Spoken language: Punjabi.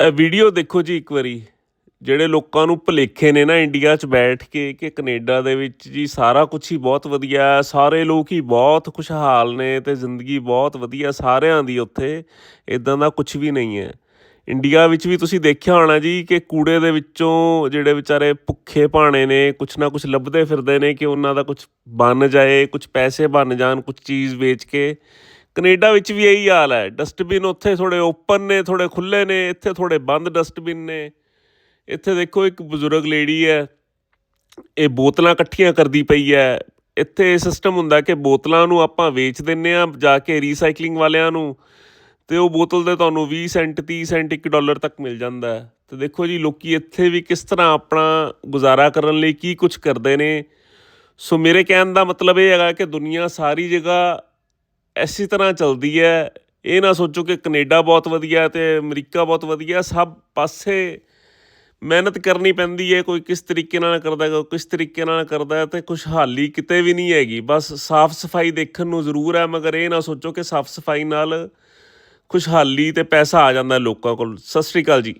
ਵੀਡੀਓ ਦੇਖੋ ਜੀ ਇੱਕ ਵਾਰੀ। ਜਿਹੜੇ ਲੋਕਾਂ ਨੂੰ ਭੁਲੇਖੇ ਨੇ ਨਾ ਇੰਡੀਆ 'ਚ ਬੈਠ ਕੇ ਕਿ ਕੈਨੇਡਾ ਦੇ ਵਿੱਚ ਜੀ ਸਾਰਾ ਕੁਝ ਹੀ ਬਹੁਤ ਵਧੀਆ ਸਾਰੇ ਲੋਕ ਹੀ ਬਹੁਤ ਖੁਸ਼ਹਾਲ ਨੇ ਤੇ ਜ਼ਿੰਦਗੀ ਬਹੁਤ ਵਧੀਆ ਸਾਰਿਆਂ ਦੀ ਉੱਥੇ। ਇਦਾਂ ਦਾ ਕੁਝ ਵੀ ਨਹੀਂ ਹੈ। ਇੰਡੀਆ ਵਿੱਚ ਵੀ ਤੁਸੀਂ ਦੇਖਿਆ ਹੋਣਾ ਜੀ ਕਿ ਕੂੜੇ ਦੇ ਵਿੱਚੋਂ ਜਿਹੜੇ ਵਿਚਾਰੇ ਭੁੱਖੇ ਭਾਣੇ ਨੇ, ਕੁਛ ਨਾ ਕੁਛ ਲੱਭਦੇ ਫਿਰਦੇ ਨੇ ਕਿ ਉਹਨਾਂ ਦਾ ਕੁਝ ਬਣ ਜਾਏ ਕੁਝ ਪੈਸੇ ਬਣ ਜਾਣ ਕੁਝ ਚੀਜ਼ ਵੇਚ ਕੇ। ਕੈਨੇਡਾ ਵਿੱਚ ਵੀ ਇਹੀ ਹਾਲ ਹੈ। ਡਸਟਬਿਨ ਉੱਥੇ ਥੋੜੇ ਓਪਨ ਨੇ ਥੋੜੇ ਖੁੱਲੇ ਨੇ, ਇੱਥੇ ਥੋੜੇ ਬੰਦ ਡਸਟਬਿਨ ਨੇ। ਇੱਥੇ ਦੇਖੋ, ਇੱਕ ਬਜ਼ੁਰਗ ਲੇਡੀ ਹੈ। ਇਹ ਬੋਤਲਾਂ ਇਕੱਠੀਆਂ ਕਰਦੀ ਪਈ ਹੈ। ਇੱਥੇ ਸਿਸਟਮ ਹੁੰਦਾ ਕਿ ਬੋਤਲਾਂ ਨੂੰ ਆਪਾਂ ਵੇਚ ਦਿੰਨੇ ਆ ਜਾ ਕੇ ਰੀਸਾਈਕਲਿੰਗ ਵਾਲਿਆਂ ਨੂੰ ਤੇ ਉਹ ਬੋਤਲ ਦੇ ਤੁਹਾਨੂੰ 20 ਸੈਂਟ 30 ਸੈਂਟ 1 ਡਾਲਰ ਤੱਕ ਮਿਲ ਜਾਂਦਾ ਹੈ। ਤੇ ਦੇਖੋ ਜੀ, ਲੋਕੀ ਇੱਥੇ ਵੀ ਕਿਸ ਤਰ੍ਹਾਂ ਆਪਣਾ ਗੁਜ਼ਾਰਾ ਕਰਨ ਲਈ ਕੀ ਕੁਝ ਕਰਦੇ ਨੇ। ਸੋ ਮੇਰੇ ਕਹਿਣ ਦਾ ਮਤਲਬ ਇਹ ਹੈਗਾ ਕਿ ਦੁਨੀਆ ਸਾਰੀ ਜਗ੍ਹਾ ਐਸੀ ਤਰ੍ਹਾਂ ਚੱਲਦੀ ਹੈ, ਇਹ ਨਾ ਸੋਚੋ ਕਿ ਕੈਨੇਡਾ ਬਹੁਤ ਵਧੀਆ ਤੇ ਅਮਰੀਕਾ ਬਹੁਤ ਵਧੀਆ ਸਭ ਪਾਸੇ ਮਿਹਨਤ ਕਰਨੀ ਪੈਂਦੀ ਹੈ, ਕੋਈ ਕਿਸ ਤਰੀਕੇ ਨਾਲ ਕਰਦਾ ਹੈ ਕੋਈ ਕਿਸ ਤਰੀਕੇ ਨਾਲ ਕਰਦਾ ਹੈ ਤੇ ਖੁਸ਼ਹਾਲੀ ਕਿਤੇ ਵੀ ਨਹੀਂ ਹੈਗੀ। ਬਸ ਸਾਫ਼ ਸਫ਼ਾਈ ਦੇਖਣ ਨੂੰ ਜ਼ਰੂਰ ਹੈ, ਮਗਰ ਇਹ ਨਾ ਸੋਚੋ ਕਿ ਸਾਫ਼ ਸਫ਼ਾਈ ਨਾਲ ਖੁਸ਼ਹਾਲੀ ਤੇ ਪੈਸਾ ਆ ਜਾਂਦਾ ਲੋਕਾਂ ਕੋਲ। ਸਤਿ ਸ਼੍ਰੀ ਅਕਾਲ ਜੀ।